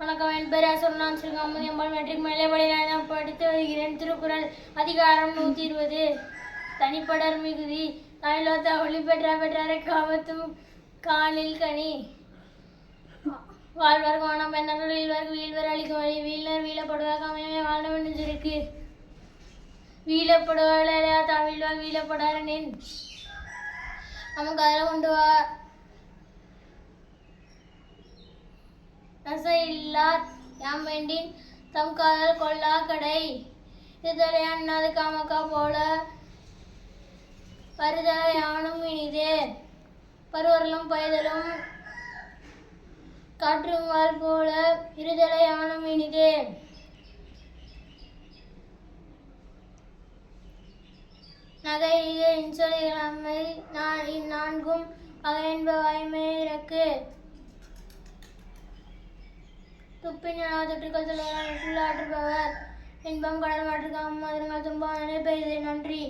வணக்கம் என் பேர் அசுரநான் ஸ்ரீகாமதி அம்பாள் மெட்ரிக் மேலே நான் படித்து வருகிறேன். திருக்குறள் அதிகாரம் நூற்றி இருபது. தனிப்படர் மிகுதி. தாயிலோத்த ஒளி பெற்ற பெற்றாரை காமத்தும் காலில் கனி. வாழ்வார் கோணம் பெண்ணர்கள் வீழ்வர் வீழ்வர் அளிக்கும் வழி. வீழ்னர் அமையவே வாழ வேண்டும் இருக்கு. வீழப்படுவாளையா தமிழ்வா வீழப்படாரனின் நமக்கு அதில் கொண்டு வா. ரசையில்லார் யாம் வேண்டின் தம் காதல் கொள்ளா கடை. இதுதலை அண்ணாது காமக்கா போல வருதல யானும் இனிதே. பருவரலும் பயதலும் காற்றும் வாழ் போல இருதலை யானும் இனிதே. நகை இது இன்சொலிகளாமை நான் இந்நான்கும் அகையின்ப வாய்மையிறக்கு துப்பின் தொற்றுக்கள் இன்பம் கடல் மாற்றுக்காம் மதுரங்கள் துன்பம் பெய்தது நன்றி.